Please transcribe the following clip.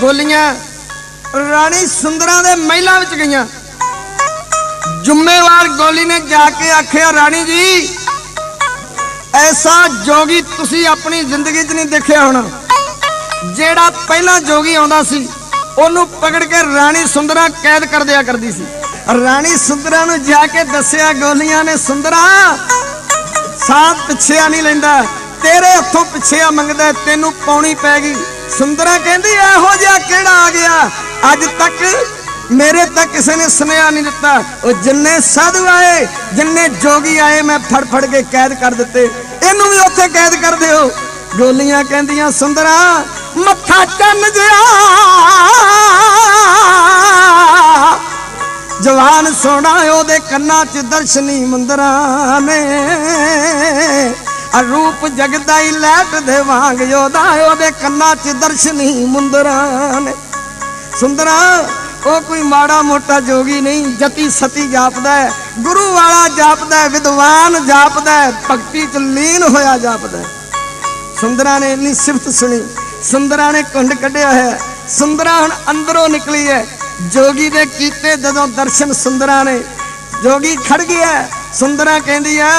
ਗੋਲੀਆਂ ਰਾਣੀ ਸੁੰਦਰਾਂ ਦੇ ਮਹਿਲਾਂ ਵਿੱਚ ਗਈਆਂ। ਜ਼ਿੰਮੇਵਾਰ ਗੋਲੀ ਨੇ ਜਾ ਕੇ ਆਖਿਆ, ਰਾਣੀ ਜੀ, ਐਸਾ ਜੋਗੀ ਤੁਸੀਂ ਆਪਣੀ ਜ਼ਿੰਦਗੀ 'ਚ ਨਹੀਂ ਦੇਖਿਆ ਹੋਣਾ। ਜਿਹੜਾ ਪਹਿਲਾਂ ਜੋਗੀ ਆਉਂਦਾ ਸੀ, ਉਹਨੂੰ ਪਕੜ ਕੇ ਰਾਣੀ ਸੁੰਦਰਾ ਕੈਦ ਕਰ ਦਿਆ ਕਰਦੀ ਸੀ। ਰਾਣੀ ਸੁੰਦਰਾ ਨੂੰ ਜਾ ਕੇ ਦੱਸਿਆ, ਗੋਲੀਆਂ ਨੇ ਸੁੰਦਰਾ, ਸਾਹ ਪਿੱਛੇ ਨਹੀਂ ਲੈਂਦਾ। ਤੇਰੇ ਹੱਥੋਂ ਪਿੱਛੇ ਮੰਗਦਾ, ਤੈਨੂੰ ਪਾਉਣੀ ਪੈ ਗਈ। ਸੁੰਦਰਾ ਕਹਿੰਦੀ, ਇਹੋ ਜਿਹਾ ਕਿਹੜਾ ਆ ਗਿਆ? ਅੱਜ ਤੱਕ ਮੇਰੇ ਤੱਕ ਕਿਸੇ ਨੇ ਸੁਨੇਹਾ ਨਹੀਂ ਦਿੱਤਾ। ਉਹ ਜਿੰਨੇ ਸਾਧੂ ਆਏ, ਜਿੰਨੇ ਜੋਗੀ ਆਏ, ਮੈਂ ਫੜ ਫੜ ਕੇ ਕੈਦ ਕਰ ਦਿੱਤੇ। ਇਹਨੂੰ ਵੀ ਉੱਥੇ ਕੈਦ ਕਰ ਦਿਓ। ਗੋਲੀਆਂ ਕਹਿੰਦੀਆਂ, ਸੁੰਦਰਾ, ਮੱਥਾ ਚੰਨ ਜਿਆ। ਜਵਾਨ ਸੋਹਣਾ, ਉਹਦੇ ਕੰਨਾਂ 'ਚ ਦਰਸ਼ਨੀ ਮੁੰਦਰਾਂ ਨੇ। ਰੂਪ ਜਗਦਾ ਹੀ ਲੈਟ ਦੇ ਵਾਂਗ ਉਹਦਾ ਉਹਦੇ ਕੰਨਾਂ 'ਚ ਦਰਸ਼ਨੀ ਮੁੰਦਰਾਂ ਨੇ। ਸੁੰਦਰਾ, ਉਹ ਕੋਈ ਮਾੜਾ ਮੋਟਾ ਜੋਗੀ ਨਹੀਂ, ਜਤੀ ਸਤੀ ਜਾਪਦਾ ਹੈ, ਗੁਰੂ ਵਾਲਾ ਜਾਪਦਾ ਹੈ, ਵਿਦਵਾਨ ਜਾਪਦਾ ਹੈ, ਭਗਤੀ 'ਚ ਲੀਨ ਹੋਇਆ ਜਾਪਦਾ ਹੈ। ਸੁੰਦਰਾ ਨੇ ਇੰਨੀ ਸਿਫਤ ਸੁਣੀ, ਸੁੰਦਰਾ ਨੇ ਕੁੰਡ ਕੱਢਿਆ ਹੈ, ਸੁੰਦਰਾ ਹੁਣ ਅੰਦਰੋਂ ਨਿਕਲੀ ਹੈ। ਜੋਗੀ ਦੇ ਕੀਤੇ ਜਦੋਂ ਦਰਸ਼ਨ ਸੁੰਦਰਾ ਨੇ, ਜੋਗੀ ਖੜ ਗਿਆ ਸੁੰਦਰਾ ਕਹਿੰਦੀ ਆ